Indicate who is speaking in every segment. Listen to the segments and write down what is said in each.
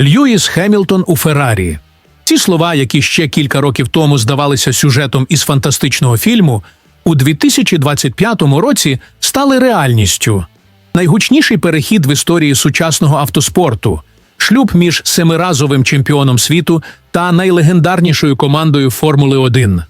Speaker 1: Льюіс Хемілтон у Феррарі. Ці слова, які ще кілька років тому здавалися сюжетом із фантастичного фільму, у 2025 році стали реальністю. Найгучніший перехід в історії сучасного автоспорту, шлюб між семиразовим чемпіоном світу та найлегендарнішою командою Формули 1.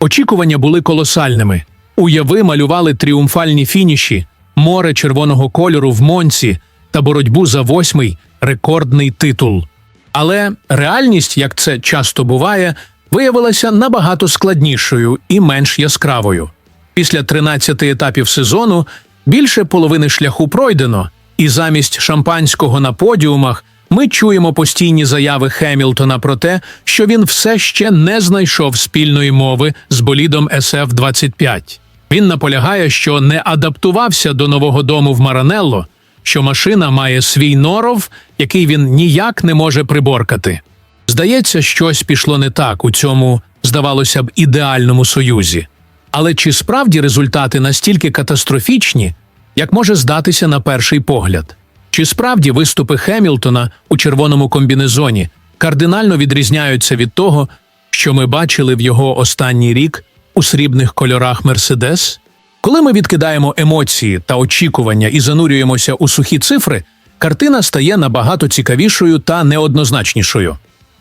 Speaker 1: Очікування були колосальними. Уяви малювали тріумфальні фініші, море червоного кольору в Монці та боротьбу за восьмий рекордний титул. Але реальність, як це часто буває, виявилася набагато складнішою і менш яскравою. Після 13 етапів сезону більше половини шляху пройдено, і замість шампанського на подіумах ми чуємо постійні заяви Хемілтона про те, що він все ще не знайшов спільної мови з болідом SF-25. Він наполягає, що не адаптувався до нового дому в Маранелло, що машина має свій норов, який він ніяк не може приборкати. Здається, щось пішло не так у цьому, здавалося б, ідеальному союзі. Але чи справді результати настільки катастрофічні, як може здатися на перший погляд? Чи справді виступи Хемілтона у червоному комбінезоні кардинально відрізняються від того, що ми бачили в його останній рік у срібних кольорах Мерседес? Коли ми відкидаємо емоції та очікування і занурюємося у сухі цифри, картина стає набагато цікавішою та неоднозначнішою.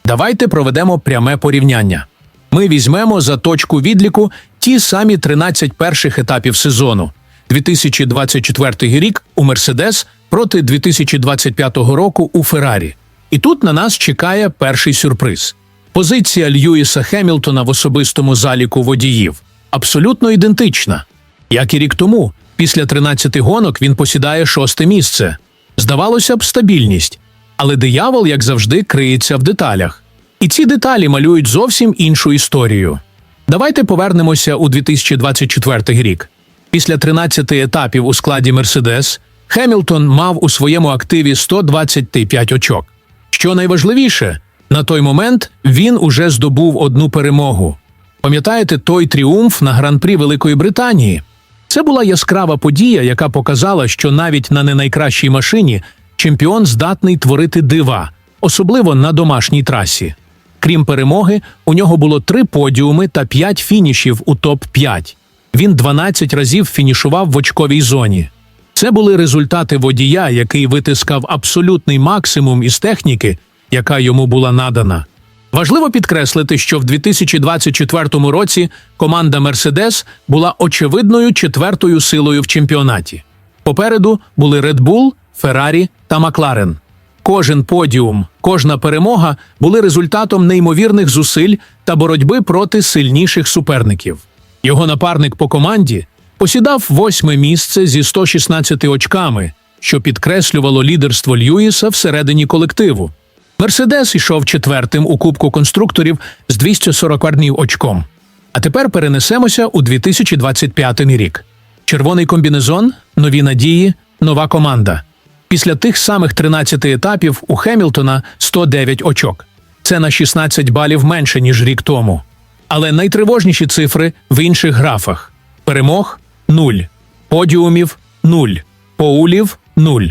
Speaker 1: Давайте проведемо пряме порівняння. Ми візьмемо за точку відліку ті самі 13 перших етапів сезону. 2024 рік у Мерседес проти 2025 року у Феррарі. І тут на нас чекає перший сюрприз. Позиція Льюіса Хемілтона в особистому заліку водіїв абсолютно ідентична. Як і рік тому, після 13 гонок він посідає шосте місце. Здавалося б, стабільність, але диявол, як завжди, криється в деталях. І ці деталі малюють зовсім іншу історію. Давайте повернемося у 2024 рік. Після 13 етапів у складі Мерседес Хемілтон мав у своєму активі 125 очок. Що найважливіше, на той момент він уже здобув одну перемогу. Пам'ятаєте той тріумф на гран-прі Великої Британії? Це була яскрава подія, яка показала, що навіть на не найкращій машині чемпіон здатний творити дива, особливо на домашній трасі. Крім перемоги, у нього було три подіуми та п'ять фінішів у топ-5. Він 12 разів фінішував в очковій зоні. Це були результати водія, який витискав абсолютний максимум із техніки, яка йому була надана. Важливо підкреслити, що в 2024 році команда Мерседес була очевидною четвертою силою в чемпіонаті. Попереду були Red Bull, Феррарі та Макларен. Кожен подіум, кожна перемога були результатом неймовірних зусиль та боротьби проти сильніших суперників. Його напарник по команді посідав восьме місце зі 116 очками, що підкреслювало лідерство Льюіса всередині колективу. Мерседес йшов четвертим у Кубку конструкторів з 241 очком. А тепер перенесемося у 2025 рік. Червоний комбінезон, нові надії, нова команда. Після тих самих 13 етапів у Хемілтона 109 очок. Це на 16 балів менше, ніж рік тому. Але найтривожніші цифри в інших графах: перемог 0, подіумів 0, поулів 0.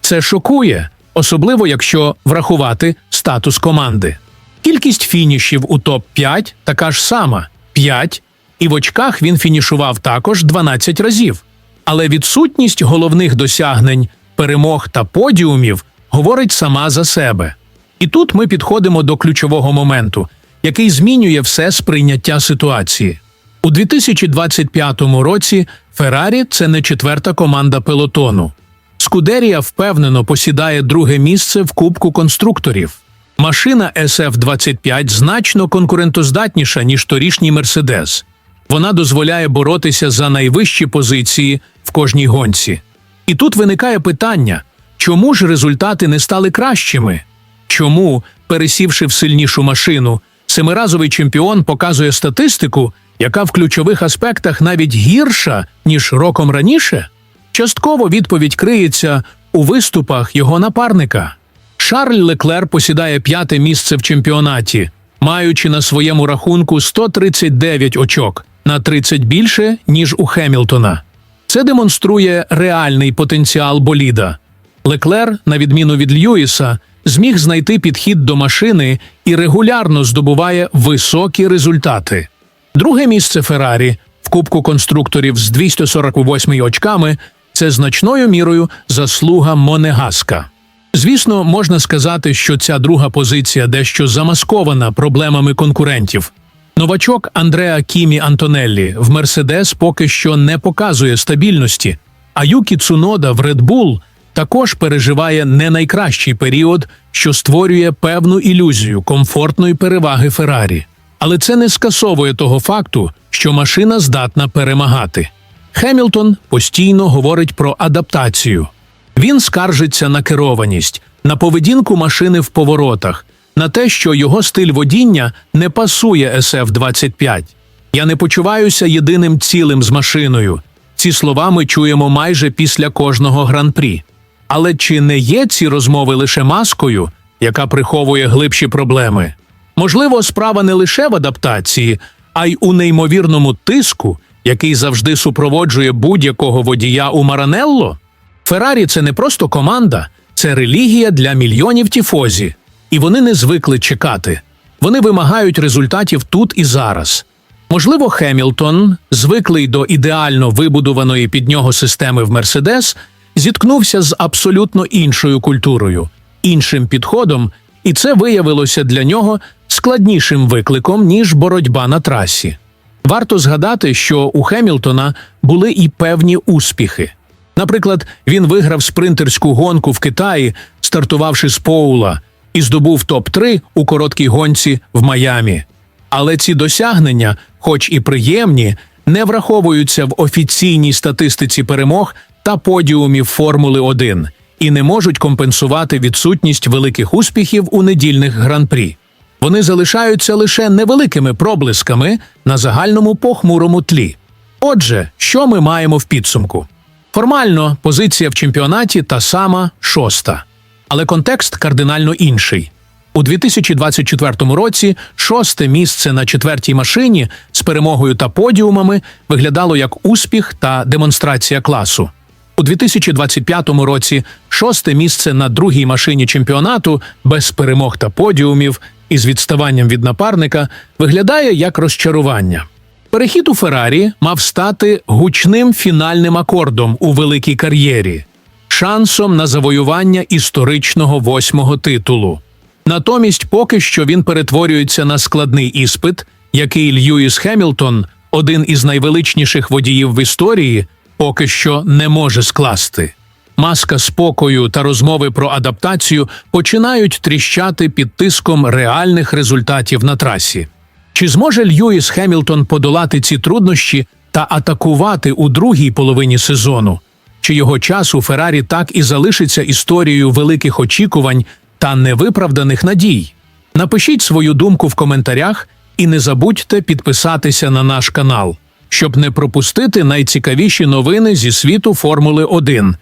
Speaker 1: Це шокує, особливо якщо врахувати статус команди. Кількість фінішів у топ-5 така ж сама 5, і в очках він фінішував також 12 разів. Але відсутність головних досягнень, перемог та подіумів говорить сама за себе. І тут ми підходимо до ключового моменту, який змінює все сприйняття ситуації. У 2025 році Феррарі це не четверта команда пелотону. Скудерія впевнено посідає друге місце в Кубку конструкторів. Машина SF-25 значно конкурентоздатніша, ніж торішній Мерседес. Вона дозволяє боротися за найвищі позиції в кожній гонці. І тут виникає питання: чому ж результати не стали кращими? Чому, пересівши в сильнішу машину, семиразовий чемпіон показує статистику, яка в ключових аспектах навіть гірша, ніж роком раніше? Частково відповідь криється у виступах його напарника. Шарль Леклер посідає п'яте місце в чемпіонаті, маючи на своєму рахунку 139 очок на 30 більше, ніж у Хемілтона. Це демонструє реальний потенціал боліда. Леклер, на відміну від Льюіса, зміг знайти підхід до машини і регулярно здобуває високі результати. Друге місце Феррарі в Кубку конструкторів з 248 очками це значною мірою заслуга Монегаска. Звісно, можна сказати, що ця друга позиція дещо замаскована проблемами конкурентів. Новачок Андреа Кімі Антонеллі в Мерседес поки що не показує стабільності, а Юкі Цунода в Red Bull також переживає не найкращий період, що створює певну ілюзію комфортної переваги Феррарі. Але це не скасовує того факту, що машина здатна перемагати. Хемілтон постійно говорить про адаптацію. Він скаржиться на керованість, на поведінку машини в поворотах, на те, що його стиль водіння не пасує SF-25. Я не почуваюся єдиним цілим з машиною. Ці слова ми чуємо майже після кожного гран-прі. Але чи не є ці розмови лише маскою, яка приховує глибші проблеми? Можливо, справа не лише в адаптації, а й у неймовірному тиску, який завжди супроводжує будь-якого водія у Маранелло? Феррарі це не просто команда, це релігія для мільйонів тіфозі, і вони не звикли чекати. Вони вимагають результатів тут і зараз. Можливо, Хемілтон, звиклий до ідеально вибудованої під нього системи в Мерседес, зіткнувся з абсолютно іншою культурою, іншим підходом, і це виявилося для нього складнішим викликом, ніж боротьба на трасі. Варто згадати, що у Хемілтона були і певні успіхи. Наприклад, він виграв спринтерську гонку в Китаї, стартувавши з Поула, і здобув топ-3 у короткій гонці в Майамі. Але ці досягнення, хоч і приємні, не враховуються в офіційній статистиці перемог та подіумів Формули 1 і не можуть компенсувати відсутність великих успіхів у недільних гран-прі. Вони залишаються лише невеликими проблисками на загальному похмурому тлі. Отже, що ми маємо в підсумку? Формально позиція в чемпіонаті та сама шоста, але контекст кардинально інший. У 2024 році шосте місце на четвертій машині з перемогою та подіумами виглядало як успіх та демонстрація класу. У 2025 році шосте місце на другій машині чемпіонату без перемог та подіумів із відставанням від напарника виглядає як розчарування. Перехід у Феррарі мав стати гучним фінальним акордом у великій кар'єрі, шансом на завоювання історичного восьмого титулу. Натомість, поки що він перетворюється на складний іспит, який Льюіс Хемілтон, один із найвеличніших водіїв в історії, поки що не може скласти. Маска спокою та розмови про адаптацію починають тріщати під тиском реальних результатів на трасі. Чи зможе Льюіс Хемілтон подолати ці труднощі та атакувати у другій половині сезону? Чи його час у Феррарі так і залишиться історією великих очікувань та невиправданих надій? Напишіть свою думку в коментарях і не забудьте підписатися на наш канал, щоб не пропустити найцікавіші новини зі світу Формули 1.